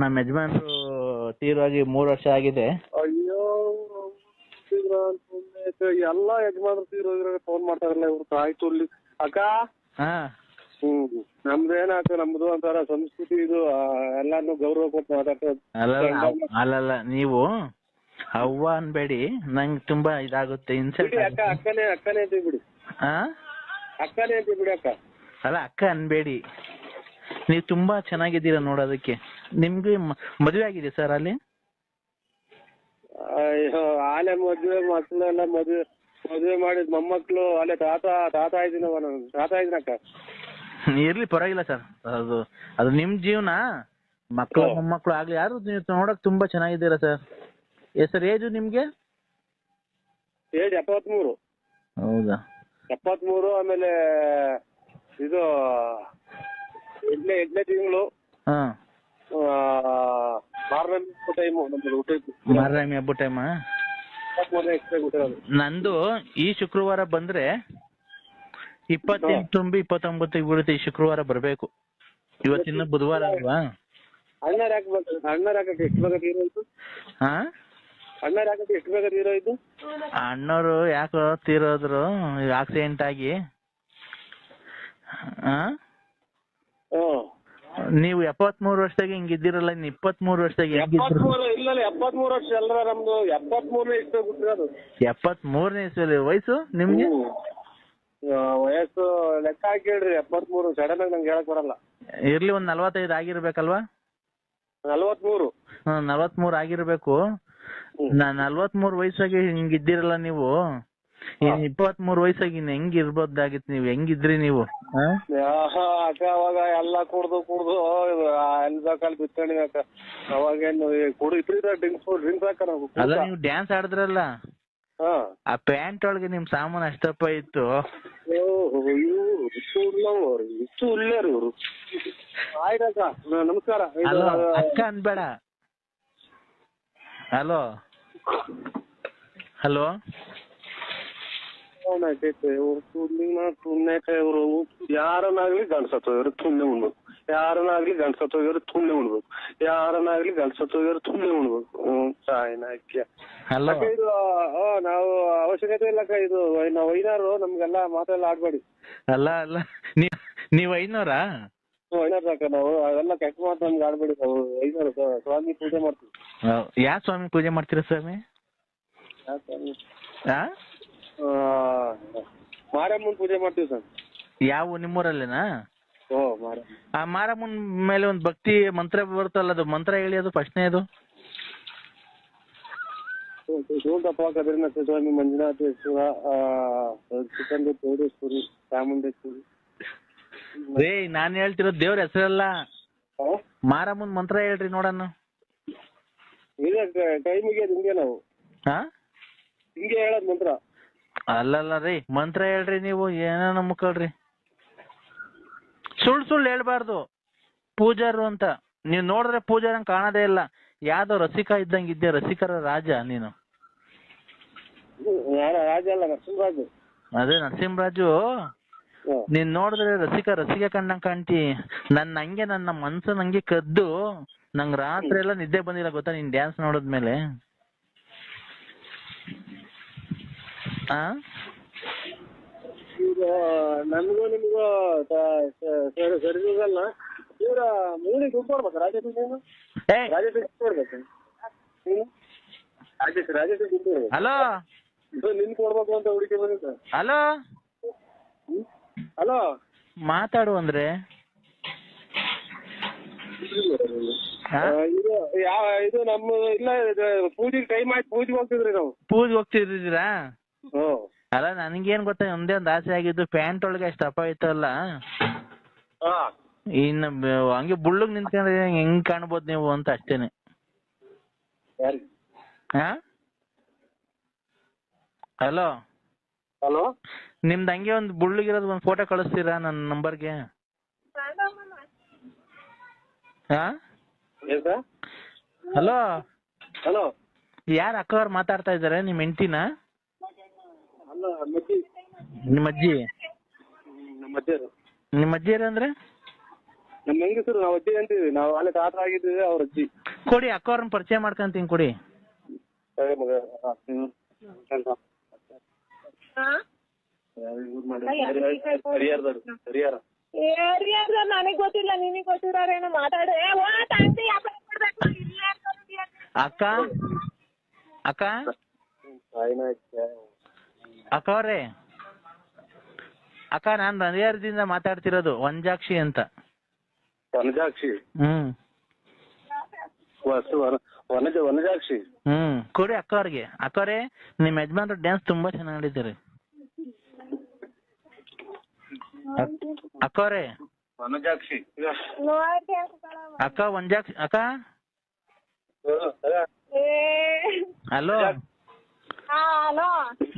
ನಮ್ಮ ಯಜಮಾನ್ರು ತೀರೋಗಿ ಮೂರ್ ವರ್ಷ ಆಗಿದೆ. ಅಯ್ಯೋ ಎಲ್ಲಾ ಯಜಮಾನ್ರು ತೀರೋಗಿರೋ ಫೋನ್ ಮಾಡ್ತಾರಲ್ಲ ಇವ್ರು. ತುರ್ಲಿ ಅಕ್ಕ? ಹಾ. ಹ್ಮ್. ನಮ್ದು ಏನಾಯ್ತು ನಮ್ದು ಒಂಥರ ಸಂಸ್ಕೃತಿ ಇದು ಎಲ್ಲಾನು ಎಲ್ಲಾರ್ನು ಗೌರವ ಕೊಟ್ಟು ಮಾತಾಡ್ತಾರೆ ಅಲ್ಲಲ್ಲ ಅಲ್ಲಲ್ಲ ನೀವು ಅವ್ವ ಅನ್ಬೇಡಿ. ನಂಗೆ ತುಂಬಾ ಇದಾಗುತ್ತೆ ಇನ್ಸಲ್ಟ್ ಅಕ್ಕ ಅಕ್ಕನೇ ಅಕ್ಕನೇ ಅಂತೀವಿ ಬಿಡಿ. ಹಾ ಅಕ್ಕನೇ ಅಂತೀವಿ ಬಿಡಿ ಅಕ್ಕ. ಅಲ್ಲ ಅಕ್ಕ ಅನ್ಬೇಡಿ. ನೀವು ತುಂಬಾ ಚೆನ್ನಾಗಿದ್ದೀರಾ ನೋಡೋದಕ್ಕೆ ನಿಮ್ಗೆ ಮದುವೆ ಆಗಿದೆ ಸರ್ ಅಲ್ಲಿ? ಅಯ್ಯೋ ಆಲೆ ಮದ್ವೆ ಮಕ್ಳೆಲ್ಲ ಮದ್ವೆ ಮದ್ವೆ ಮಾಡಿದ್ ಮೊಮ್ಮಕ್ಳು ಅಲ್ಲೇ ತಾತ ತಾತ ಇದ್ದೀನವ ನಾನು. ತಾತ ಇದ್ದೀನಕ್ಕ ಇರ್ಲಿ ಪರವಾಗಿಲ್ಲ ಸರ್ ಅದು ಅದು ನಿಮ್ ಜೀವನ. ಮಕ್ಕಳು ಮೊಮ್ಮಕ್ಳು ಮೊಮ್ಮಕ್ಕಳು ಆಗ್ಲಿ ಯಾರು ನೀವು ನೋಡಕ್ ತುಂಬಾ ಚೆನ್ನಾಗಿದ್ದೀರಾ ಸರ್ ಎ ಸರ್ ಏಜು ನಿಮ್ಗೆ? ಏಜ್ ಎಪ್ಪತ್ಮೂರು. ಹೌದಾ? ಎಪ್ಪತ್ಮೂರು ಆಮೇಲೆ ಇದು ಎಂಟನೇ ಎಂಟನೇ ತಿಂಗಳು. ಹಾ. ಮಾರನೇ ಟೈಮ್ ನಮ್ದು ಮಾರಾಮಿ ಹಬ್ಬ ಟೈಮ್ ಎಕ್ಸ್ಟ್ರಾ ನಂದು ಈ ಶುಕ್ರವಾರ ಬಂದ್ರೆ ಇಪ್ಪತ್ತೆಂಟು ತುಂಬಿ ಇಪ್ಪತ್ತೊಂಬತ್ತು ಬೀಳುತ್ತೆ ಈ ಶುಕ್ರವಾರ ಬರಬೇಕು. ಇವತ್ತಿನ ಬುಧವಾರ ಅಲ್ವಾ? ಅಣ್ಣರು ಹಾಕ್ಬೇಕು ಅಣ್ಣಾರ್ ಹಾಕಕ್ಕೆ ಎಷ್ಟು ಹಾ? ಅಣ್ಣಾರ್ ಹಾಕಕ್ಕೆ ಅಣ್ಣವ್ರು ಯಾಕೋ ತೀರೋದ್ರು ಆಕ್ಸಿಡೆಂಟ್ ಆಗಿ. ಆ ಹ್ಮ್ ನೀವು ಎಪ್ಪತ್ಮೂರು ವರ್ಷದಾಗ ಹಿಂಗಿದ್ದೀರಲ್ಲ ಇನ್ನು ಇಪ್ಪತ್ಮೂರು ವರ್ಷದಾಗ ಹೆಂಗಿದ್ರು ಎಪ್ಪತ್ಮೂರು ಇಲ್ಲ ಎಪ್ಪತ್ಮೂರು ವರ್ಷ ಅಲ್ರ ನಮ್ದು ಎಪ್ಪತ್ಮೂರನೇ ಇಷ್ಟ ಹುಟ್ಟಿರೋದು ಎಪ್ಪತ್ಮೂರನೇ ಇಸ್ವಿಯಲ್ಲಿ ವಯಸ್ಸು ನಿಮ್ಗೆ? ಆ, ವಯಸ್ಸು ಲೆಕ್ಕ ಹಾಕಿ ಹೇಳ್ರಿ ಎಪ್ಪತ್ಮೂರು ಸಡನ್ ಆಗಿ ನಂಗೆ ಹೇಳಕ್ ಬರಲ್ಲ. ಇರ್ಲಿ ಒಂದ್ ನಲ್ವತ್ತೈದು ಆಗಿರ್ಬೇಕಲ್ವಾ? ನಲ್ವತ್ಮೂರು. ನಲ್ವತ್ಮೂರು ಆಗಿರ್ಬೇಕು. ನಾ ನಲ್ವತ್ಮೂರು ವಯಸ್ಸಾಗಿ ಹಿಂಗಿದ್ದೀರಲ್ಲ ನೀವು ಇನ್ ಇಪ್ಪತ್ಮೂರು ವಯಸ್ಸಾಗಿ ಇನ್ ಹೆಂಗ್ ಇರ್ಬೋದಾಗಿತ್ತು ನೀವು? ಹೆಂಗಿದ್ರಿ ನೀವು? ಆ? ಅಕ್ಕ ಅವಾಗ ಎಲ್ಲ ಕುಡ್ದು ಕುಡ್ದು ಎಲ್ಲಿ ಬೇಕಲ್ಲಿ ಬಿತ್ಕೊಂಡಿವಿ ಅಕ್ಕ ಅವಾಗೇನು ಈ ಕುಡಿ ಇದ್ರಿದ್ರೆ ಡ್ರಿಂಕ್ಸ್ ಡ್ರಿಂಕ್ಸ್ ಹಾಕ ನಾವು ಅಲ್ಲ ನೀವು ಡ್ಯಾನ್ಸ್ ಆಡಿದ್ರಲ್ಲ? ಹಾ. ಆ ಪ್ಯಾಂಟ್ ಒಳಗೆ ನಿಮ್ ಸಾಮಾನು ಅಷ್ಟಪ್ಪ ಇತ್ತು. ಓಹೋ, ಇವ್ರು ಇಷ್ಟು ಉಳ್ಳವರು ಇಷ್ಟು ಉಳ್ಳೇರು ಇವರು. ಆಯ್ತಕ್ಕ ನ- ನಮಸ್ಕಾರ. ಇದು, ಅಕ್ಕ ಅನ್ಬೇಡ. ಹಲೋ. ಹಲೋ. ಅವನಾಯ್ತೈತೆ ಇವ್ರು ತುಳ್ಳಿನ ತುಣ್ಣೈತೆ ಇವರು ಯಾರನ್ನಾಗ್ಲಿ ಗಂಡ್ಸತ್ತೋಗಿರು ತುಂಬೆ ಉಣ್ಬೇಕು. ಯಾರನ್ನಾಗ್ಲಿ ಗಂಡ್ಸತ್ತೋಗಿರು ತುಂಬೆ ಉಣ್ಬೇಕು. ಯಾರನ್ನಾಗ್ಲಿ ಗಂಡ್ಸತ್ತೋಗಿರು ತುಂಬೆ ಉಣ್ಬೇಕು. ಹ್ಮ್ ಸಾಯಿನ ಹಲೋ ಅಕ್ಕ ಇದು ಆ, ನಾವು ಅವಶ್ಯಕತೆ ಇಲ್ಲಕ್ಕ ಇದು ನಾವು ಐನಾರು ನಮ್ಗೆಲ್ಲ ಮಾತೆಲ್ಲ ಆಡ್ಬೇಡಿ. ಅಲ್ಲ ಅಲ್ಲ. ನೀವ್ ನೀವ್ ಐನೂರಾ ಐನಾರು ಸಾಕ ನಾವು. ಅವೆಲ್ಲ ಕೆಟ್ಟ ಮಾತು ನಮ್ಗೆ ಆಡ್ಬೇಡಿ ನಾವು. ಸ- ಸ್ವಾಮಿ ಪೂಜೆ ಮಾಡ್ತೀವಿ. ಯಾ ಸ್ವಾಮಿ ಪೂಜೆ ಮಾಡ್ತೀರಾ ಸ್ವಾಮಿ? ಯಾ ಸ್ವಾಮಿ? ಆ, ಮಾರಮ್ಮನ್ ಪೂಜೆ ಮಾಡ್ತೀವಿ ಸರ್. ಯಾವ ನಿಮ್ಮೂರಲ್ಲೇನಾ? ಓ ಮಾರ ಆ ಮಾರಮ್ಮನ್ ಮೇಲೆ ಒಂದ್ ಭಕ್ತಿ ಮಂತ್ರ ಬರುತ್ತಲ್ಲ ಅದು ಮಂತ್ರ ಹೇಳಿ ಅದು ಫಸ್ಟ್ನೇ ಅದು? ಕದ್ರಿನಾಥ ಸ್ವಾಮಿ ಮಂಜುನಾಥೇಶ್ವರ ಚಿಕ್ಕಂದು ಚೌಡೇಶ್ವರಿ ಚಾಮುಂಡೇಶ್ವರಿ. ರೇ ನಾನ್ ಹೇಳ್ತಿರೋದು ದೇವ್ರ ಹೆಸರಲ್ಲ? ಮಾರಮ್ಮನ್ ಮಂತ್ರ ಹೇಳ್ರಿ ನೋಡಣ ಇದೆ ಟೈಮಿಗೆ ಹಿಂಗೆ ನಾವು. ಹಾ ಹಿಂಗೆ ಹೇಳೋದ್ ಮಂತ್ರ. ಅಲ್ಲಲ್ಲ ರೀ ಮಂತ್ರ ಹೇಳ್ರಿ ನೀವು ಏನ ಮುಕ್ಕಳ್ರಿ ಸುಳ್ ಸುಳ್ಳು ಹೇಳ್ಬಾರ್ದು. ಪೂಜಾರು ಅಂತ. ನೀವ್ ನೋಡಿದ್ರೆ ಪೂಜಾರಂಗ್ ಕಾಣದೇ ಇಲ್ಲ. ಯಾವ್ದೋ ರಸಿಕ ಇದ್ದಂಗ್ ಇದ್ದೆ ರಸಿಕರ ರಾಜ ನೀನು. ಯಾರ ರಾಜ ಅಲ್ಲ ನರಸಿಂಹರಾಜು. ಅದೇ ನರಸಿಂಹರಾಜು. ನೀನ್ ನೋಡಿದ್ರೆ ರಸಿಕ ರಸಿಕ ಕಂಡಂಗ್ ಕಾಣ್ತಿ. ನನ್ನ ಹಂಗೆ ನನ್ನ ಮನ್ಸು ನಂಗೆ ಕದ್ದು. ನಂಗ್ ರಾತ್ರಿ ಎಲ್ಲ ನಿದ್ದೆ ಬಂದಿಲ್ಲ ಗೊತ್ತಾ? ನೀನ್ ಡ್ಯಾನ್ಸ್ ನೋಡಿದ್ಮೇಲೆ. ಆ? ಈಗ ನಮಗೂ ನಿಮಗೂ ಸರಿ ಸರಿದಲ್ಲ ಇವ್ರ ಮೂಲಿ ದುಡ್ಡು ಕೊಡ್ಬೇಕು? ರಾಜೇಶ್ ಏ! ರಾಜೇಶ್ ದುಡ್ಡು ಕೊಡ್ಬೇಕು. ರಾಜೇಶ್ ರಾಜೇಶ್ ದುಡ್ಡು ಕೊಡ್ಬೇಕು. ಹಲೋ? ನಿನ್ ಕೊಡ್ಬೇಕು ಅಂತ ಹುಡುಕಿ ಬಂದಿದ್ದ. ಹಲೋ? ಹಲೋ? ಮಾತಾಡು ಅಂದ್ರೆ. ಹಾ? ಇದು ಯಾವ ಇದು ನಮ್ಮ ಇಲ್ಲ ಪೂಜೆಗೆ ಟೈಮ್ ಆಯ್ತು ಪೂಜೆಗೆ ಹೋಗ್ತಿದ್ರಿ ನಾವು. ಪೂಜೆ ಹೋಗ್ತಿದ್ದೀರಾ ಅಲ್ಲ ನನ್ಗೇನ್ ಗೊತ್ತಾ ಒಂದೇ ಒಂದ್ ಆಸೆ ಆಗಿದ್ದು ಪ್ಯಾಂಟ್ ಒಳಗೆ ಅಷ್ಟು ದಪ್ಪ ಇತ್ತಲ್ಲ? ಹಾ. ಇನ್ನು ಬ- ಹಂಗೆ ಬುಳ್ಳಗ್ ನಿಂತ್ಕೊಂಡ್ರೆ ಹೆಂಗ್ ಕಾಣ್ಬೋದು ನೀವು ಅಂತ ಅಷ್ಟೇನೆ. ಯಾರಿಗೆ ಹಾ? ಹಲೋ? ಹಲೋ? ನಿಮ್ದು ಹಂಗೆ ಒಂದು ಬುಳ್ಳಗಿರೋದು ಒಂದು ಫೋಟೋ ಕಳಿಸ್ತೀರಾ ನನ್ನ ನಂಬರ್ಗೆ? ಹಾ? ಏನ್ ಸರ್? ಹಲೋ? ಹಲೋ? ಯಾರು ಅಕ್ಕವ್ರು ಮಾತಾಡ್ತಾ ಇದ್ದಾರೆ ನಿಮ್ಮ ಹೆಂಡ್ತಿನ? ನಿಮ್ಮ ಅಜ್ಜಿ? ನಮ್ಮ ಅಜ್ಜಿಯರು ನಿಮ್ಮ ಅಜ್ಜಿಯರು ಅಂದ್ರೆ? ನಮ್ಮ ಹೆಂಗಸರು ನಾವು ಅಜ್ಜಿ ಅಂತೀವಿ ನಾವು ಅಲ್ಲಿ ತಾತ ಆಗಿದ್ದೀವಿ ಅವ್ರ ಅಜ್ಜಿ. ಕೊಡಿ ಅಕ್ಕ ಅವ್ರನ್ನ ಪರಿಚಯ ಮಾಡ್ಕೊಂತೀನಿ ಕೊಡಿ. ಸರಿ ಮಗ ಹಾ, ಹ್ಮ್. ಹಾ? ಯಾರು ಇವ್ರು ಮಾಡಿ- ಹರಿಹರದವ್ರು ಹರಿಹರ ಯಾರ್ಯಾರ್ದ ನನಗ್ ಗೊತ್ತಿಲ್ಲ ನಿನಗ್ ಗೊತ್ತಿರೋರೇನೋ ಮಾತಾಡ್ರೆ ಓ ವ್ಯಾಪಾರ ಇಲ್ಲಿ. ಅಕ್ಕ? ಅಕ್ಕ? ಸಾಯಿನಾಯ್ತು ಅಕ್ಕ ಅವ್ರೆ ಅಕ್ಕ ನಾನ್ ರಂಗಾರದಿಂದ ಮಾತಾಡ್ತಿರೋದು ವಂಜಾಕ್ಷಿ ಅಂತ. ವನಜಾಕ್ಷಿ ಹ್ಮ್. ವಸ್ತು ವನ ವನಜ ವನಜಾಕ್ಷಿ? ಹ್ಮ್. ಕೊಡಿ ಅಕ್ಕ ಅಕ್ಕವ್ರೆ ನಿಮ್ ಯಜಮಾನ್ರು ಡ್ಯಾನ್ಸ್ ತುಂಬಾ ಚೆನ್ನಾಗಿ ಆಡಿದ್ದಾರೆ ಅಕ್ಕ ಅವ್ರೆ ವನಜಾಕ್ಷಿ. ಅಕ್ಕ ವಂಜಾಕ್ಷಿ ಅಕ್ಕ? ಹಲೋ.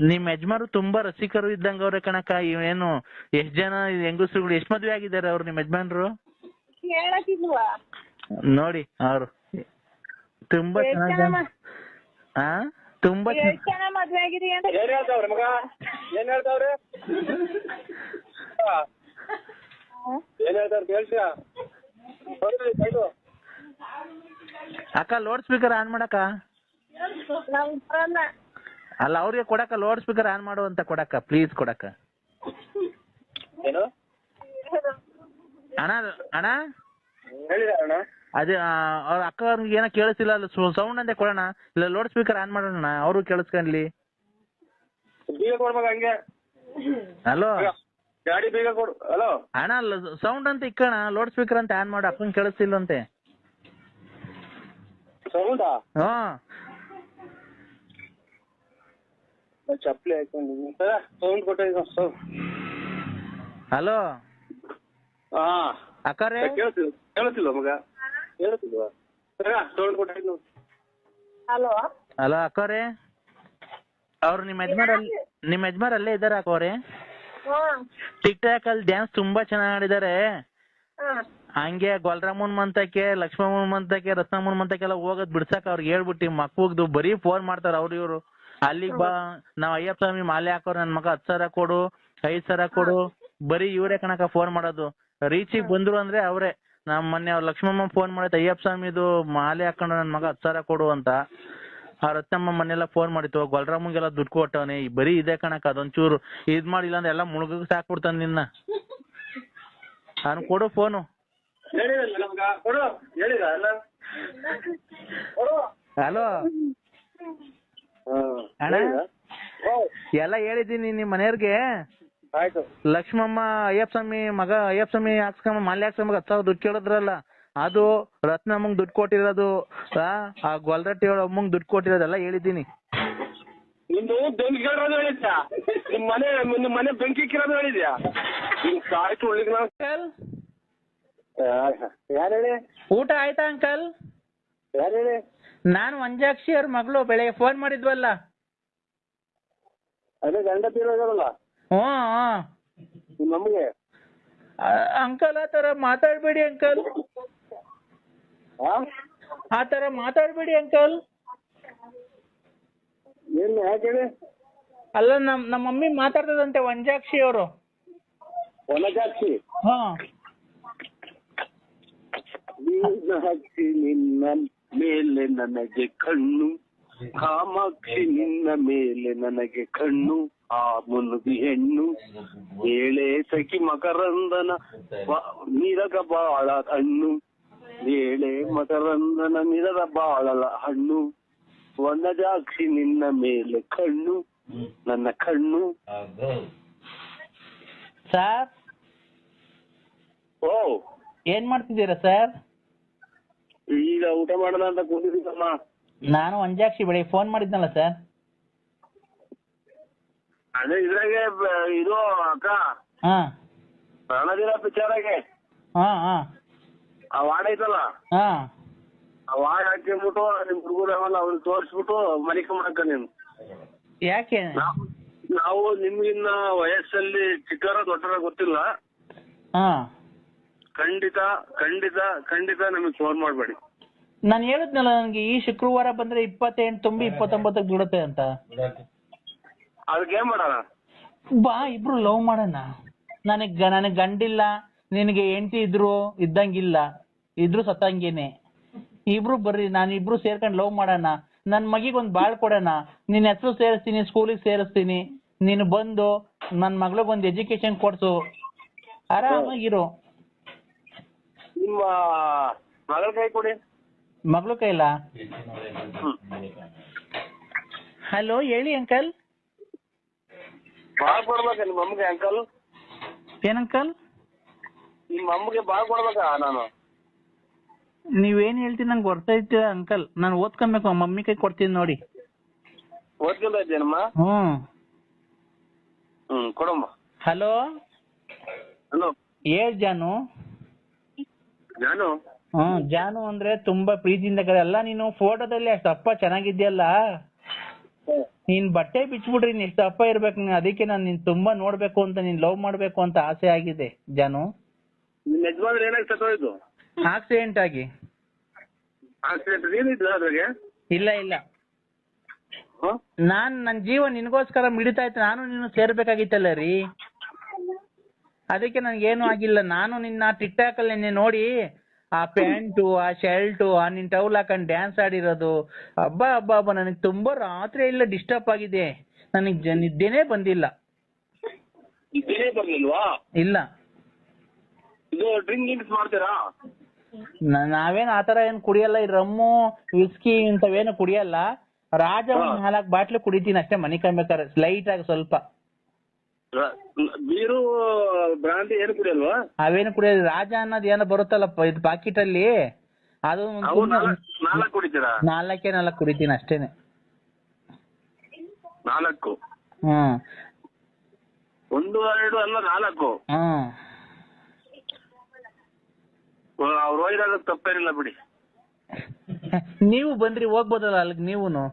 ನಿಮ್ ಯಜಮಾನ್ರು ತುಂಬಾ ರಸಿಕರು ಇದ್ದಂಗ ಅವ್ರೆ ಕಣಕ್ಕ ಏನು ಎಷ್ಟ್ ಜನ ಹೆಂಗಸರುಗಳು ಎಷ್ಟ್ ಮದ್ವೆ ಆಗಿದ್ದಾರೆ ಅವ್ರು ನಿಮ್ ಯಜಮಾನ್ರು? ನೋಡಿ ಅವ್ರು. ತುಂಬಾ ಚೆನ್ನಾಗಿ ಹಾ ತುಂಬಾ ಜನ ಮದ್ವೆ ಆಗಿರಿ ಅಂತ ಏನ್ ಹೇಳ್ತಾವ್ರೆ ಮಗ? ಏನ್ ಹೇಳ್ತಾವ್ರೆ? ಆ, ಏನ್ ಹೇಳ್ತಾವ್ರೆ ಕೇಳ್ತೀಯಾ? ಅಕ್ಕ ಲೌಡ್ ಸ್ಪೀಕರ್ ಆನ್ ಮಾಡಕ್ಕ. ಅಲ್ಲ ಅವ್ರಿಗೆ ಕೊಡಕ ಲೌಡ್ ಸ್ಪೀಕರ್ ಆನ್ ಮಾಡು ಅಂತ ಕೊಡಕ ಪ್ಲೀಸ್ ಕೊಡಕ ಏನು? ಅಣ್ಣ ಅಣ್ಣ? ಅದೇ ಅವ್ರ ಅಕ್ಕ ಅವ್ರಿಗೆ ಏನೋ ಕೇಳಿಸಿಲ್ಲ ಅಲ್ಲ ಸೌಂಡ್ ಅಂತ ಕೊಡೋಣ ಇಲ್ಲ ಲೌಡ್ ಸ್ಪೀಕರ್ ಆನ್ ಮಾಡೋಣ ಅವರು ಕೇಳಿಸ್ಕೊಂಡ್ಲಿ. ಹಂಗೆ. ಹಲೋ ಗಾಡಿ ಬೀಗ ಕೊಡು ಹಲೋ ಅಣ್ಣ ಸೌಂಡ್ ಅಂತ ಇಕ್ಕಣ ಲೌಡ್ ಸ್ಪೀಕರ್ ಅಂತ ಆನ್ ಮಾಡು ಅಕ್ಕಂಗ್ ಕೇಳಿಸ್ತಿಲ್ವಂತೆ. ಸೌಂಡಾ ಹಾ ಚಪ್ಪಲಿ ಹಾಕೊಂಡಿದ್ದೀನಿ. ಸೌಂಡ್ ಕೊಟ್ಟಿದ್ದೀನಿ ಸರ್? ಹಲೋ? ಹಾ. ಅಕ್ಕಾರೆ? ಕೇಳ್ತಿಲ್ಲ ಕೇಳ್ತಿಲ್ಲ ಮಗ? ಕೇಳ್ತಿಲ್ವಾ? ಸರಿ ಸೌಂಡ್ ಕೊಟ್ಟಿದ್ದೀನಿ ಹಲೋ? ಹಲೋ ಅಕ್ಕಾರೆ? ಅವ್ರು ನಿಮ್ಮ ಯಜಮಾನ್ ಅಲ್ಲಿ ನಿಮ್ಮ ಯಜಮಾನ್ ಅಲ್ಲೇ ಇದಾರೆ ಅಕ್ಕವ್ರೆ ಟಿಕ್ ಟಾಕ್ ಅಲ್ಲಿ ಡ್ಯಾನ್ಸ್ ತುಂಬಾ ಚೆನ್ನಾಗಿ ಆಡಿದ್ದಾರೆ. ಹಂಗೆ ಗೊಲ್ರಾಮನ್ ಮಂತಕ್ಕೆ ಲಕ್ಷ್ಮಮ್ಮನ್ ಮಂತಕ್ಕೆ ರತ್ನಮ್ಮನ್ ಮಂತಕ್ಕೆಲ್ಲ ಹೋಗೋದ್ ಬಿಡ್ಸಕ್ ಅವ್ರಿಗೆ ಹೇಳ್ಬಿಟ್ಟು ಮಕ್ಕಳು ಬರೀ ಫೋನ್ ಮಾಡ್ತಾರೆ ಅವ್ರು ಇವ್ರು. ಅಲ್ಲಿಗ್ ಬಾ. ನಾವ್ ಅಯ್ಯಪ್ಪ ಸ್ವಾಮಿ ಮಾಲೆ ಹಾಕೋರ್ ನನ್ ಮಗ ಹತ್ ಸಾವಿರ ಕೊಡು ಐದ್ ಸಾವಿರ ಕೊಡು. ಬರೀ ಇವರೇ ಕಣಕ ಫೋನ್ ಮಾಡೋದು. ರೀಚಿಗ್ ಬಂದ್ರು ಅಂದ್ರೆ ಅವ್ರೆ. ನಮ್ ಮೊನ್ನೆ ಅವ್ರ ಲಕ್ಷ್ಮಮ್ಮ ಫೋನ್ ಮಾಡೈತೆ ಅಯ್ಯಪ್ಪ ಸ್ವಾಮಿದು ಮಾಲೆ ಹಾಕೊಂಡು ನನ್ ಮಗ ಹತ್ ಸಾವಿರ ಕೊಡು ಅಂತ. ಆ ರತ್ನಮ್ಮ ಮನೆಲ್ಲ ಫೋನ್ ಮಾಡಿತ್ತು. ಗೊಲ್ರಾಮಂಗೆಲ್ಲ ದುಡ್ಡು ಕೊಟ್ಟವನೆ. ಬರೀ ಇದೆ ಕಣಕ ಅದೊಂಚೂರು ಇದ್ ಮಾಡಿಲ್ಲ ಅಂದ್ರೆ ಎಲ್ಲ ಮುಳುಗಕ್ ಸಾಕ್ಬಿಡ್ತಾನೆ ನಿನ್ನ. ನಾನು ಕೊಡು ಫೋನು ಹೇಳಿರಲ್ಲ ನಮ್ಗ? ಕೊಡು. ಹೇಳಿದ ಅಲ್ಲ ಕೊಡು. ಹಲೋ ಅಣ್ಣ? ಎಲ್ಲ ಹೇಳಿದ್ದೀನಿ ನಿಮ್ ಮನೆಯವ್ರಿಗೆ. ಆಯ್ತು. ಲಕ್ಷ್ಮಮ್ಮ ಅಯ್ಯಪ್ಪ ಸ್ವಾಮಿ ಮಗ ಅಯ್ಯಪ್ಪ ಸ್ವಾಮಿ ಹಾಕ್ಸ್ಕೊಂಬ ಮಾಲೆ ಹಾಕ್ಸ್ಕೊಂಬ ಹತ್ತು ಸಾವಿರ ದುಡ್ಡು ಕೇಳಿದ್ರಲ್ಲ ಅದು ರತ್ನಮ್ಮಂಗ್ ದುಡ್ಡು ಕೊಟ್ಟಿರೋದು ಆ, ಆ ಗೊಲ್ರಟ್ಟಿ ಅಮ್ಮಂಗ್ ದುಡ್ಡು ಕೊಟ್ಟಿರೋದೆಲ್ಲ ಹೇಳಿದ್ದೀನಿ. ನಿಂದು ಬೆಂಕಿ ಕೇಳೋದು ಹೇಳಿದ್ಯಾ? ನಿಮ್ ಮನೆ ನಿಮ್ ಮನೆ ಬೆಂಕಿ ಕಿರೋದು ಹೇಳಿದ್ಯಾ? ನಿಮ್ ಸಾಯ್ತು ಉಳ್ಳಿಗ್ ನಾವು ಅಂಕಲ್? ಯಾರು ಹೇಳಿ? ಊಟ ಆಯ್ತಾ ಅಂಕಲ್? ಯಾರು ಹೇಳಿ? ನಾನು ವಂಜಾಕ್ಷಿ ಅವ್ರ ಮಗಳು ಬೆಳಗ್ಗೆ ಫೋನ್ ಮಾಡಿದ್ವಲ್ಲ. ಅದೇ ಗಂಡ ತೀರೋದಲ್ಲ ಹ್ಞೂ ನಿಮ್ಮ ಅಂಕಲ್ ಆ ಥರ ಮಾತಾಡ್ಬೇಡಿ ಅಂಕಲ್. ಹಾ ಆ ಥರ ಮಾತಾಡ್ಬೇಡಿ ಅಂಕಲ್. ಏನ್ ಯಾಕೆ ಹೇಳಿ? ಅಲ್ಲ ನಮ್ ನಮ್ಮ ಮಮ್ಮಿ ಮಾತಾಡ್ತದಂತೆ ವಂಜಾಕ್ಷಿ ಅವರು. ಒಣಜಾಕ್ಷಿ ಹಾ. ನಿನ್ನ ಮೇಲೆ ನನಗೆ ಕಣ್ಣು ಕಾಮಾಕ್ಷಿ ನಿನ್ನ ಮೇಲೆ ನನಗೆ ಕಣ್ಣು ಆ ಮುನುಗಿ ಹೆಣ್ಣು ಏಳೆ ಸಖಿ ಮಕರಂದನ ನಿರಗ ಬಾಳ ಹಣ್ಣು ಏಳೆ ಮಕರಂದನ ನಿರದ ಬಾಳಲ ಹಣ್ಣು ವನಜಾಕ್ಷಿ ನಿನ್ನ ಮೇಲೆ ಕಣ್ಣು ನನ್ನ ಕಣ್ಣು. ಸರ್? ಓ. ಏನ್ ಮಾಡ್ತಿದ್ದೀರಾ ಸರ್? ಈಗ ಊಟ ಮಾಡೋಣ ಅಂತ ಕೂತಿದ್ದೀನಮ್ಮ. ನಾನು ಅಂಜಾಕ್ಷಿ ಬೆಳಿಗ್ಗೆ ಫೋನ್ ಮಾಡಿದ್ನಲ್ಲ ಸರ್ ಅದೇ ಇದ್ರಾಗೆ ಬ- ಇದು ಅಕ್ಕ. ಹಾ. ಪ್ರಾಣದಿನ ಪಿಕ್ಚರಾಗೆ. ಹಾ ಹಾ. ಆ ವಾರ್ಡ್ ಐತಲ್ಲ? ಹಾ. ಆ ವಾರ್ಡ್ ಹಾಕಿಬಿಟ್ಟು ನಿಮ್ ಹುಡುಗರ ಅವ್ರಿಗೆ ತೋರಿಸ್ಬಿಟ್ಟು ಮಾಡಕ ನೀನು. ಯಾಕೆ? ನಾವು ನಾವು ನಿಮ್ಗಿನ್ನ ವಯಸ್ಸಲ್ಲಿ ಚಿಕ್ಕರ ದೊಡ್ಡರ ಗೊತ್ತಿಲ್ಲ. ಹಾ. ಖಂಡಿತ ಖಂಡಿತ ಖಂಡಿತ ನಮಗೆ ಫೋನ್ ಮಾಡಬೇಡಿ. ನಾನು ಹೇಳಿದ್ನಲ್ಲ ನನಗೆ ಈ ಶುಕ್ರವಾರ ಬಂದ್ರೆ ಇಪ್ಪತ್ತೆಂಟು ತುಂಬಿ ಇಪ್ಪತ್ತೊಂಬತ್ತಕ್ಕೆ ಬಿಡುತ್ತೆ ಅಂತ. ಅದಕ್ಕೆ ಏನ್ ಮಾಡೋಣ ಬಾ ಇಬ್ರು ಲವ್ ಮಾಡೋಣ. ನನಗ್ ನನಗ್ ಗಂಡಿಲ್ಲ ನಿನಗೆ ಹೆಂಡತಿ ಇದ್ರು ಇದ್ದಂಗಿಲ್ಲ ಇದ್ರು ಸತ್ತಂಗೇನೆ. ಇಬ್ರು ಬರ್ರಿ ನಾನು ಇಬ್ರು ಸೇರ್ಕೊಂಡು ಲವ್ ಮಾಡೋಣ. ನನ್ ಮಗಿಗೆ ಒಂದ್ ಬಾಳ್ ಕೊಡೋಣ. ನಿನ್ ಹೆಸರು ಸೇರಿಸ್ತೀನಿ ಸ್ಕೂಲಿಗೆ ಸೇರಿಸ್ತೀನಿ. ನೀನು ಬಂದು ನನ್ ಮಗಳಿಗೆ ಬಂದು ಎಜುಕೇಶನ್ ಕೊಡ್ಸು. ಆರಾಮಾಗಿರು. ನಿಮ್ಮ ಮಗಳ ಕೈ ಕೊಡಿ. ಮಗಳು ಕೈಲ? ಹಲೋ ಹೇಳಿ ಅಂಕಲ್. ಬಾಳ್ ಕೊಡ್ಬೇಕ ನಿಮ್ಮ ಅಮ್ಮಗೆ ಅಂಕಲ್? ಏನ್ ಅಂಕಲ್? ನಿಮ್ಮ ಅಮ್ಮಗೆ ಬಾಳ್ ಕೊಡ್ಬೇಕಾ ನಾನು? ನೀವೇನ್ ಹೇಳ್ತೀನಿ ನಂಗೆ ಗೊತ್ತೈತೆ ಅಂಕಲ್. ನಾನು ಓದ್ಕೊಬೇಕು ಮಮ್ಮಿ ಕೈ ಕೊಡ್ತೀನಿ ನೋಡಿ. ಓದ್ಕೊಂತ ಇದ್ದೇನಮ್ಮ? ಹ್ಮ್ ಹ್ಮ್ ಕೊಡಮ್ಮ. ಹಲೋ? ಹಲೋ. ಏ ಜಾನು. ನಾನು ಹ್ಮ್ ಜಾನು ಅಂದ್ರೆ ತುಂಬಾ ಪ್ರೀತಿಯಿಂದ ಕರೆ ಅಲ್ಲ ನೀನು ಫೋಟೋದಲ್ಲಿ ಅಷ್ಟು ಅಪ್ಪ ಚೆನ್ನಾಗಿದ್ಯಲ್ಲ? ನೀನ್ ಬಟ್ಟೆ ಬಿಚ್ಬಿಟ್ರಿ ನೀನ್ ಎಷ್ಟು ಅಪ್ಪ ಇರ್ಬೇಕು. ನೀನ್ ಅದಕ್ಕೆ ನಾನು ನಿನ್ ತುಂಬಾ ನೋಡ್ಬೇಕು ಅಂತ ನೀನ್ ಲವ್ ಮಾಡ್ಬೇಕು ಅಂತ ಆಸೆ ಆಗಿದೆ ಜಾನು. ನಿಮ್ಮ ಯಜಮಾನ್ರು ಏನಾಗಿ ಸತ್ತೋಯ್ತು ಆಕ್ಸಿಡೆಂಟ್ ಆಗಿ. ಆಕ್ಸಿಡೆಂಟ್ ಅದ್ರಾಗೆ? ಇಲ್ಲ ಇಲ್ಲ? ನಾನ್ ನನ್ ಜೀವ ನಿನ್ಗೋಸ್ಕರ ಮಿಡಿತಾ ಇತ್ತು. ನಾನು ನೀನು ಸೇರ್ಬೇಕಾಗಿತ್ತಲ್ಲ ರೀ. ಅದಕ್ಕೆ ನನಗೇನು ಆಗಿಲ್ಲ. ನಾನು ನಿನ್ನ ಟಿಕ್ ಟಾಕ್ ಅಲ್ಲಿ ನಿನ್ನೆ ನೋಡಿ ಆ ಪ್ಯಾಂಟು ಆ ಶರ್ಟು ಆ ನಿನ್ ಟವಲ್ ಹಾಕೊಂಡ್ ಡ್ಯಾನ್ಸ್ ಆಡಿರೋದು. ಹಬ್ಬ ಹಬ್ಬ ಹಬ್ಬ. ನನಗೆ ತುಂಬಾ ರಾತ್ರಿ ಎಲ್ಲ ಡಿಸ್ಟರ್ಬ್ ಆಗಿದೆ. ನನಗೆ ನಿದ್ದೆನೇ ಬಂದಿಲ್ಲ. ಇದೇ ಬರ್ಲಿಲ್ವಾ ಇಲ್ಲ. ಇದು ಡ್ರಿಂಕ್ ಗಿಂಕ್ಸ್ ಮಾಡ್ತೀರಾ? ನಾವೇನ್ ಆತರ ಏನ್ ಕುಡಿಯಲ್ಲ. ಈ ರಮ್ಮು ವಿಸ್ಕಿ ಇಂಥವೇನು ಕುಡಿಯಲ್ಲ. ರಾಜ ಒಂದ್ ನಾಲ್ಕು ಬಾಟ್ಲು ಕುಡಿತೀನಿ ಅಷ್ಟೇ ಮನೆ ಕಮ್ಬೇಕಾದ್ರೆ ಲೈಟ್ ಆಗಿ ಸ್ವಲ್ಪ. ಬೀರು ಬ್ರಾಂತಿ ಏನು ಕುಡಿಯಲ್ವಾ? ಅವೇನು ಕುಡಿಯೋದು ರಾಜ ಅನ್ನೋದು ಏನೋ ಬರುತ್ತಲ್ಲಪ್ಪ ಇದು ಪಾಕಿಟ್ ಅಲ್ಲಿ ಅದು ಒಂದ್ ಅವು ಸುಮ್ನೆ ನಾಲ್ಕು ನಾಲ್ಕು ಕುಡಿತೀರಾ? ನಾಲ್ಕೇ ನಾಲ್ಕು ಕುಡಿತೀನಿ ಅಷ್ಟೇನೆ. ನಾಲ್ಕು? ಹ್ಮ್. ಒಂದು ಎರಡು ಅಲ್ಲ ನಾಲ್ಕು? ಹ್ಮ್. ಅವ್ರು ಹೋಗಿದಾಗ ತಪ್ಪೇನಿಲ್ಲ ಬಿಡಿ. ನೀವು ಬಂದ್ರಿ ಹೋಗ್ಬೋದಲ್ಲ ಅಲ್ಲಿಗೆ ನೀವುನು?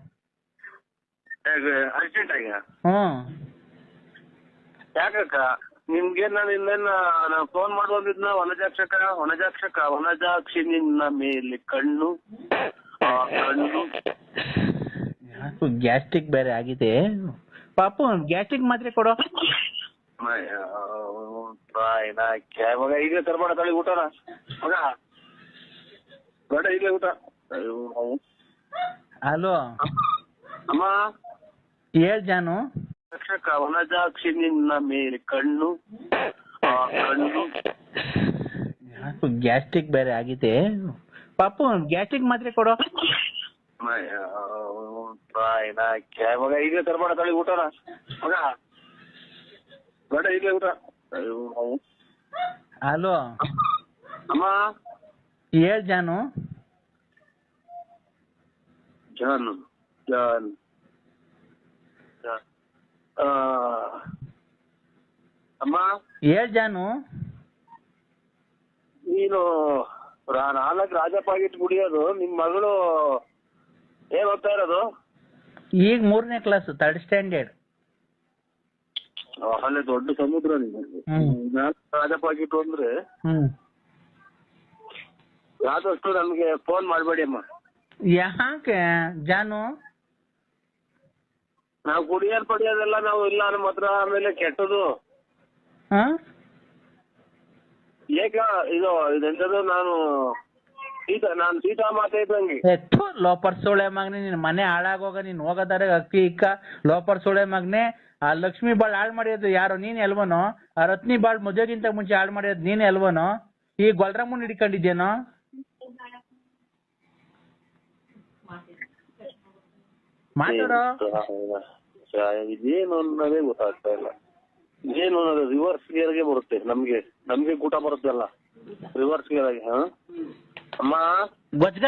ಅರ್ಜೆಂಟ್ ಆಗಿ ಹ್ಮ್. ಯಾಕಕ್ಕ? ನಿಮ್ಗೆ ನಾನು ಇನ್ನೇನ ನಾನು ಫೋನ್ ಮಾಡುವಂದಿದ್ನ ವನಜಾಕ್ಷಕ ವನಜಾಕ್ಷಕ ವನಜಾಕ್ಷಿ ನಿನ್ನ ಮೇಲೆ ಕಣ್ಣು ಆ ಕಣ್ಣು. ಗ್ಯಾಸ್ಟ್ರಿಕ್ ಬೇರೆ ಆಗಿದೆ. ಪಾಪ ಗ್ಯಾಸ್ಟ್ರಿಕ್ ಮಾತ್ರೆ ಕೊಡೋ. ಮಗ ಈಗಲೇ ತರ್ಬೇಡ ತಳಿ ಊಟನ. ಮಗ ಬೇಡ ಈಗಲೇ ಊಟ. ಹಲೋ. ಅಮ್ಮ. ಹೇಳ್ ಜಾನು. ರಕ್ಷಕ ವನಜಾಕ್ಷಿ ನಿನ್ನ ಮೇಲೆ ಕಣ್ಣು ಆ ಕಣ್ಣು. ಗ್ಯಾಸ್ಟ್ರಿಕ್ ಬೇರೆ ಆಗಿದೆ. ಪಾಪು ಗ್ಯಾಸ್ಟ್ರಿಕ್ ಮಾತ್ರೆ ಕೊಡೋ. ಮಗ ಈಗಲೇ ತರ್ಬೇಡ ತಳಿ ಊಟನ ಮಗ ಬೇಡ ಈಗಲೇ ಊಟ. ಹಲೋ. ಅಮ್ಮ. ಹೇಳ್ ಜಾನು. ಜಾನ್ ಜಾನ್. ಅಮ್ಮ? ಹೇಳ್ ಜಾನು. ನೀನು ರಾ- ನಾಲ್ಕು ರಾಜ ಪಾಕೆಟ್ ಕುಡಿಯೋದು ನಿಮ್ ಮಗಳು ಏನ್ ಓದ್ತಾ ಇರೋದು? ಈಗ ಮೂರನೇ ಕ್ಲಾಸ್ ಥರ್ಡ್ ಸ್ಟ್ಯಾಂಡರ್ಡ್ ಅಲ್ಲೇ ದೊಡ್ಡ ಸಮುದ್ರ ನಿಮಗೆ ಹ್ಮ್. ನಾಲ್ಕು ರಾಜ ಪಾಕೆಟ್ ಅಂದ್ರೆ ಹ್ಮ್. ಆದಷ್ಟು ನಮ್ಗೆ ಫೋನ್ ಮಾಡಬೇಡಿ ಅಮ್ಮ. ಯಾಕೆ ಜಾನು? ನಾವು ಕುಡಿಯೋದ್ ಪಡಿಯೋದೆಲ್ಲ ನಾವು ಇಲ್ಲ ನಮ್ಮ ಹತ್ರ ಆಮೇಲೆ ಕೆಟ್ಟದು ಹಾ? ಏಕ ಇದು ಇದೆಂತದು ನಾನು ಸೀತಾ ನಾನು ಸೀತಾ ಮಾತೆ ಇದ್ದಂಗೆ. ಎತ್ತು ಲೋಪರ್ ಸೋಳೆ ಮಗನೆ ನಿನ್ ಮನೆ ಹಾಳಾಗೋಗ ನೀನ್ ಹೋಗದಾರೆ ಅಕ್ಕಿ ಇಕ್ಕ. ಲೋಪರ್ ಸೋಳೆ ಮಗನೆ ಆ ಲಕ್ಷ್ಮಿ ಬಾಳ್ ಹಾಳ್ ಮಾಡಿರೋದು ಯಾರು? ನೀನ್ ಎಲ್ವನೋ? ಆ ರತ್ನಿ ಬಾಳ್ ಮದುವೆಗಿಂತ ಮುಂಚೆ ಹಾಳ್ ಮಾಡಿರೋದು ನೀನ್ ಎಲ್ವನೋ? ಈ ಗೊಲ್ರಮ್ಮನ್ ಹಿಡ್ಕೊಂಡಿದ್ಯೇನೋ? ಮಾತಾಡೋ? ಇದೇನು ಅನ್ನೋದೇ ಗೊತ್ತಾಗ್ತಾ ಇಲ್ಲ. ಏನು ಅನ್ನೋದು ರಿವರ್ಸ್ ಗೇರ್ಗೆ ಬರುತ್ತೆ. ನಮ್ಗೆ ನಮ್ಗೆ ಕೂಟ ಬರುತ್ತಲ್ಲ. ರಿವರ್ಸ್ ಗೇರ್ ಆಗಿ ಹಾ? ಅಮ್ಮ? ಬಜ್ಗ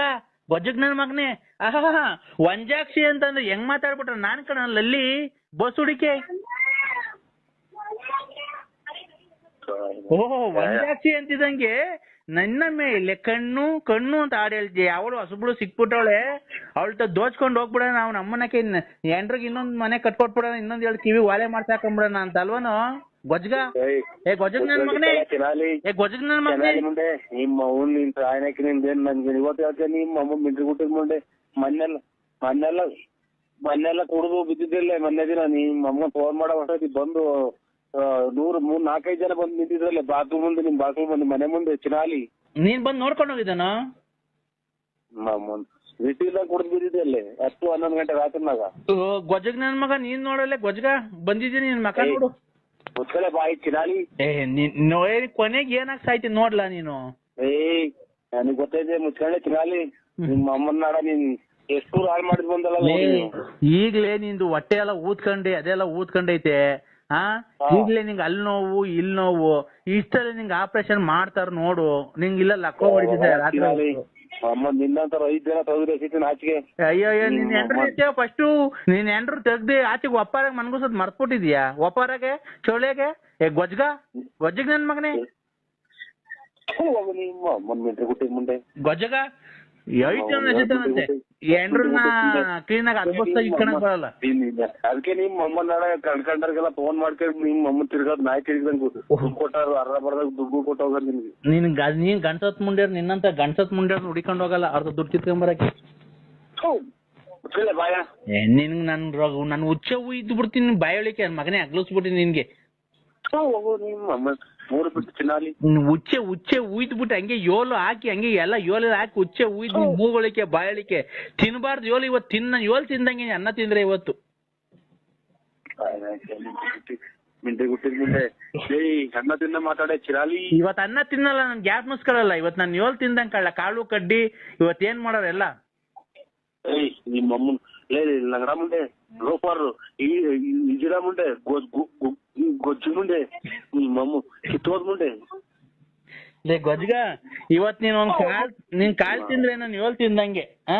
ಬಜ್ಜಗ್ ನನ್ ಮಗನೇ. ಆಹಾ ವಂಜಾಕ್ಷಿ ಅಂತಂದ್ರೆ ಹೆಂಗ್ ಮಾತಾಡ್ಬಿಟ್ರ ನಾನ್ ಕಣ ಲಲ್ಲಿ ಬಸ್ ಹುಡಿಕೆ. ಓಹೋ ವಂಜಾಕ್ಷಿ ಅಂತಿದಂಗೆ ನನ್ನ ಮೇಲೆ ಕಣ್ಣು ಕಣ್ಣು ಅಂತ ಹಾಡು ಹೇಳ್ತಿ ಅವಳು ಹೊಸಬ್ಳು ಸಿಕ್ಬಿಟ್ಟವಳೆ. ತ ದೋಚ್ಕೊಂಡ್ ಹೋಗ್ಬಿಡೋಣ ಅವ್ನ ಅಮ್ಮನಕ್ಕೆ ಎಂಡ್ರಿಗೆ ಇನ್ನೊಂದ್ ಮನೆ ಕಟ್ಕೊಟ್ಬಿಡೋಣ ಇನ್ನೊಂದ್ ಹೇಳಿ ಕಿವಿ ವಾಲೆ ಮಾಡ್ಸಾಕೊಂಬಿಡೋಣ ಅಂತ ಅಲ್ವನು ಗೊಜ್ಗ ಏ ಗೊಜ್ಗ ನನ್ ಮಗನೇ. ಏ ಗೊಜ್ಗ ನನ್ ಮಗನೇ. ಮುಂದೆ ನಿಮ್ಮ ಅವ್ನ ನಿನ್ ಪ್ರಾಯಣಕ್ಕೆ ನಿಂದೇನ್ ನನ್ಗೆ ಇವತ್ತು ಹೇಳ್ತೇನೆ ನಿಮ್ಮ ಅಮ್ಮ ಮಿಂಟ್ರಿ ಗುಟ್ಟಿದ ಮುಂದೆ. ಮನ್ನೆಲ್ಲ ಮನ್ನೆಲ್ಲ ಮನ್ನೆಲ್ಲ ಕುಡಿದು ಬಿದ್ದಿದ್ದಿಲ್ಲ ಮೊನ್ನೆ ದಿನ. ನಿಮ್ಮ ಅಮ್ಮ ಫೋನ್ ಮಾಡೋ ಹೊಸತಿ ಬಂದು ನೂರು ಮೂರ್ ನಾಲ್ಕೈದು ಜನ ಬಂದು ನಿಂತಿದ್ರಲ್ಲ ಬಾತ್ರೂಮ್ ಮುಂದೆ ನಿಮ್ ಬಾತ್ರೂಮ್ ಮುಂದೆ ಮನೆ ಮುಂದೆ ಚಿನಾಲಿ. ನೀನ್ ಬಂದ್ ನೋಡ್ಕೊಂಡು ಹೋಗಿದ್ದಾನ? ಬಿಸಿಲ ಕುಡಿದು ಬಿದ್ದಿದೆ ಅಲ್ಲಿ ಹತ್ತು ಹನ್ನೊಂದು ಗಂಟೆ ರಾತ್ರಿನಾಗ ಗೊಜಗ್ ನನ್ ಮಗ ನೀನ್ ನೋಡಲ್ಲೇ ಗೊಜ್ಗ ಬಂದಿದ್ದೀನಿ ನಿನ್ ಮಕ ನೋಡು. ಮುಚ್ಕಲೆ ಬಾಯಿ ಚಿನಾಲಿ. ಏ ನೀನ್ ನೋ- ಕೊನೆಗೆ ಏನಾಗ್ ಸಾಯ್ತಿ ನೋಡ್ಲಾ ನೀನು? ಏ ನನಗ್ ಗೊತ್ತೈತೆ ಮುಚ್ಕೊಂಡೆ ಚಿನಾಲಿ. ನಿಮ್ಮ ಅಮ್ಮನ ನಾಡ ನೀನ್ ಎಷ್ಟು ಹಾಳು ಮಾಡಿದ್ ಬಂದಲ್ಲ ಈಗ್ಲೇ ನಿಂದು ಹೊಟ್ಟೆ ಎಲ್ಲ ಊದ್ಕೊಂಡೆ ಅದೆಲ್ಲ ಊದ್ಕೊಂಡೈತೆ. ಹಾ. ಈಗ್ಲೇ ನಿಂಗೆ ಅಲ್ಲಿ ನೋವು ಇಲ್ಲಿ ನೋವು ಇಷ್ಟಲ್ಲಿ ನಿಂಗೆ ಆಪರೇಷನ್ ಮಾಡ್ತಾರ ನೋಡು. ನಿಂಗೆ ಇಲ್ಲ ಲಕ್ಕ ಹೊಡಿತಿದ್ದೆ ರಾತ್ರಿ ಹೊತ್ತು. ಅಮ್ಮ ನಿನ್ನಂತರ ಐದ್ ಜನ ತೆಗೆದ್ರೆ ಆಚೆಗೆ. ಅಯ್ಯೋ ಅಯ್ಯೋ ನಿನ್ ಎಂಟ್ರು ಫಸ್ಟು ನಿನ್ ಹೆಂಡ್ರು ತೆಗ್ದಿ ಆಚೆಗೆ ಒಪ್ಪಾರಾಗ ಮನ್ಗುಸೋದ್ ಮರ್ತ್ಬಿಟ್ಟಿದ್ಯಾ? ಒಪ್ಪಾರಾಗೆ? ಚೋಳೆಗೆ ಏ ಗೊಜ್ಗ? ಗೊಜ್ಜಗ್ ನನ್ ಮಗನೇ? ಥು, ಹೋಗು ನಿಮ್ಮ ಅಮ್ಮನ್ ಮೆಂಟ್ರಿ ಗುಟ್ಟಿ ಮುಂದೆ. ಗೊಜ್ಜಗ ಐದು ಜನ ಎಸಿತಾನಂತೆ ಹೆಂಡ್ರನ್ನ ಕ್ಲೀನ್ ಆಗಿ ಇಟ್ಕೊಳಕ್ ಬರಲ್ಲ. ಅದಕ್ಕೆ ನಿಮ್ ಕಣ್ಕಂಡರ್ಗೆಲ್ಲ ಫೋನ್ ಮಾಡ್ಕೊಂಡು ನಿಮ್ ಮಮ್ಮ ತಿರ್ಗದ್ ನಾಯಿ ತಿರ್ಗದಂಗ್. ಕೊಟ್ಟಾರ ಅರ್ಧ ಬರ್ದಾಗ ದುಡ್ಡು ಕೊಟ್ಟು ಹೋಗೋದ್ ನಿಮ್ಗೆ. ನೀನ್ ನೀನ್ ಗಂಡಸತ್ ಮುಂಡ್ಯಾರ್ ನಿನ್ನಂತ ಗಂಡಸತ್ ಮುಂಡ್ಯಾರ್ ಹುಡಿಕೊಂಡು ಹೋಗಲ್ಲ ಅರ್ಧ ದುಡ್ಡು ಕಿತ್ಕೊಂಬರಕ್ಕೆ ನಿನ್ ನನ್ ರೋಗ ನನ್ ಹುಚ್ಚ ಇದ್ದು ಬಿಡ್ತೀನಿ ಬಾಯೊಳಿಕೆ ಮಗನೇ ಅಗ್ಲಿಸ್ಬಿಟ್ಟಿನಿ ನಿನ್ಗೆ. ನಿಮ್ಮ ಮೂರು ಬಿಟ್ಟು ಚಿನ್ನಾಲಿ ಉಚ್ಚೆ ಉಚ್ಚೆ ಉಯ್ದ್ ಬಿಟ್ಟು ಹಂಗೆ ಯೋಲು ಹಾಕಿ ಹಂಗೆ ಎಲ್ಲ ಯೋಲ ಹಾಕಿ ಉಚ್ಚೆ ಉಯ್ದು ಮೂಗೊಳಿಕೆ ಬಾಯಳಿಕೆ. ತಿನ್ಬಾರ್ದು ಯೋಲು ಇವತ್ತು ತಿನ್ನ ಯೋಲ್ ತಿಂದಂಗೆ ಅನ್ನ ತಿಂದ್ರೆ ಇವತ್ತು. ಮಿಂಟೆ ಗುಟ್ಟಿದ ಮುಂದೆ ಏಯ್ ಅನ್ನ ತಿನ್ನ ಮಾತಾಡೆ ಚಿರಾಲಿ. ಇವತ್ ಅನ್ನ ತಿನ್ನಲ್ಲ ನನ್ ಗ್ಯಾಪ್ ಮುಸ್ಕೊಳ್ಳಲ್ಲ ಇವತ್ ನಾನು ಯೋಲ್ ತಿಂದಂಗ್ ಕಳ್ಳ ಕಾಳು ಕಡ್ಡಿ ಇವತ್ ಏನ್ ಮಾಡೋರೆಲ್ಲ? ಏಯ್ ನಿಮ್ಮ ಅಮ್ಮನ್ ಲೇ ಲಂಗಡ ಮುಂದೆ ಲೋಪಾರು ಈ ಈ ಗಿಡ ಮುಂದೆ ಗೊ- ಗೊ- ಗೊ- ಗೊಜ್ಜು ಮುಂದೆ ನಿಮ್ಮ ಅಮ್ಮ ಕಿತ್ತೋದ್ ಮುಂದೆ ಲೇ ಗೊಜ್ಗ ಇವತ್ ನೀನ್ ಒಂದ್ ಕಾಲ್ ನೀನ್ ಕಾಲ್ ತಿಂದ್ರೆ ನಾನು ಯೋಲ್ ತಿಂದಂಗೆ ಆ